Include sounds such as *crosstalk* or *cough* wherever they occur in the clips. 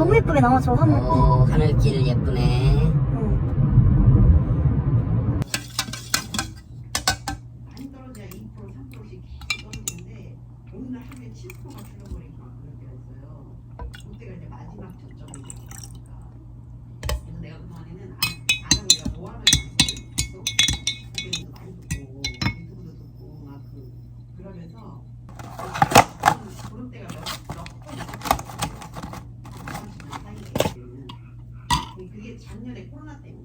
아, 너무 예쁘게 나와 저 하늘. 어, 하늘길 예쁘네. 응. 많이 떨어져야 2% 3%씩 계속 떨어지는데 어느 날 하루에 7%가 줄어버리고 막 그럴 때가 있어요. 그때가 이제 마지막 저점이 되니까. 그래서 내가 그동안에는 안, 안 하고 내가 뭐 하면 पूर्ण ते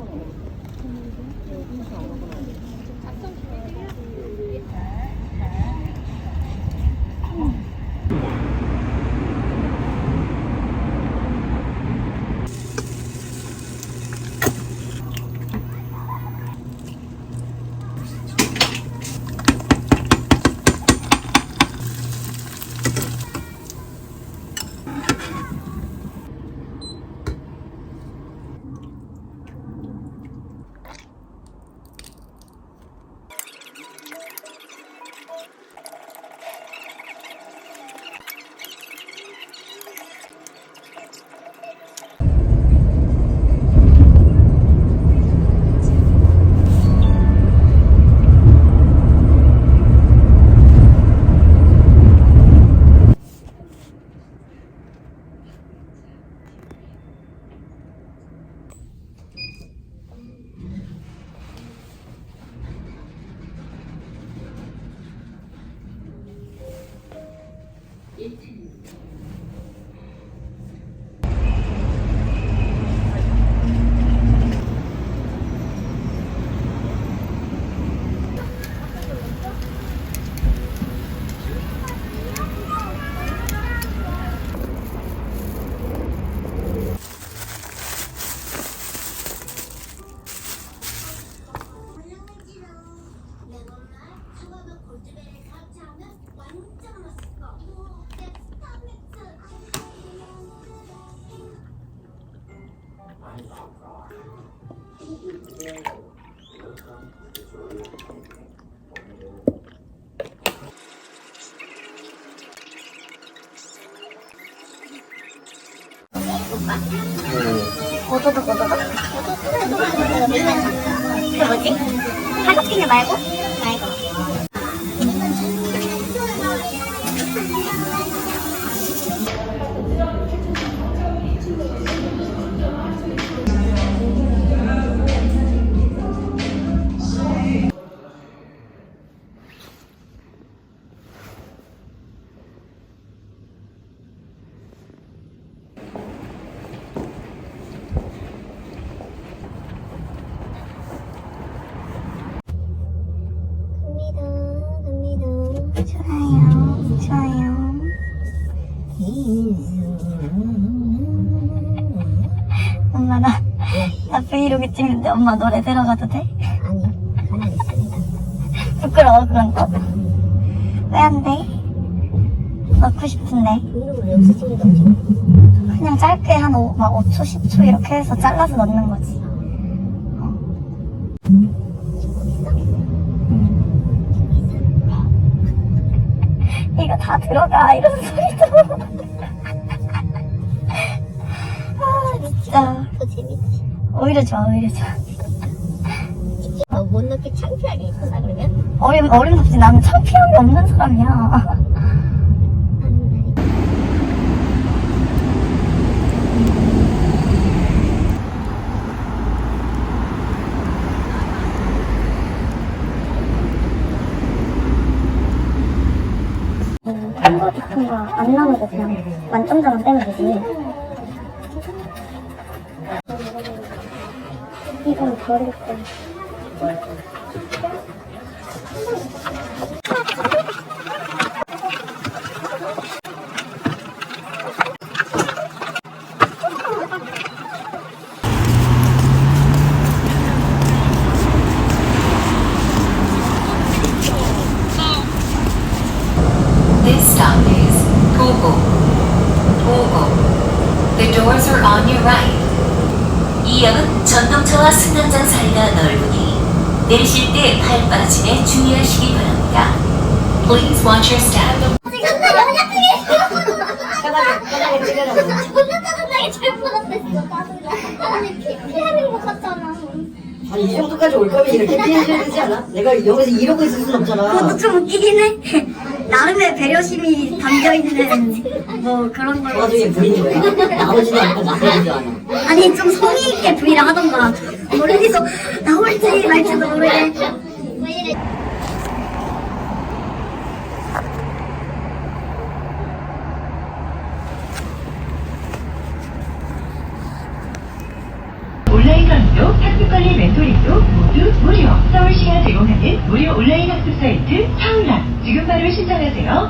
Oh. 골드벨을 같이 하면 완전 맛있어. 오도독 오도독. 그 뭐지? 팔굽히는 말고? 말고. 좋아요, 좋아요. 엄마 나, 나 브이로그 찍는데 엄마 노래 들어가도 돼? 아니, 가만히 있습니다. 부끄러워 그런 거? 왜 안 돼? 넣고 싶은데 브이로그를 여기서 찍는다고 그냥 짧게 한 오, 막 5초, 10초 이렇게 해서 잘라서 넣는 거지 이거 다 들어가 이런 소리도. 아 진짜. 더 재밌지. 오히려 좋아 오히려 좋아. 어, 못 넣게 창피하게 있구나 그러면? 어림, 어림없이 나는 창피한 게 없는 사람이야. 거 같은 거 안 나오고 그냥 만점자만 빼면 되지 이건 버릴게 전동차와 승강장 사이가 넓으니 내리실 때 발 빠짐에 주의하시기 바랍니다. Please watch your step. 존나 짜증나게 잘못했어 짜증나 아니 피, 피하는 것 같잖아 아니 이 정도까지 올 거면 이렇게 피해야 되지 않아? 내가 여기서 이러고 있을 순 없잖아. 그것도 좀 웃기긴 해 *laughs* 나름의 배려심이 담겨있는 뭐 그런 그걸 와중에 부리는 거야. 나오지도 않고 나오지도 않아. 아니 좀 성의 있게 브이를 하던가 멀리서 나올지 말지도 모르게 온라인 강의도 학습관리 멘토링도 모두 무료. 서울시가 제공하는 무료 온라인 학습 사이트 차울라. 지금 바로 신청하세요.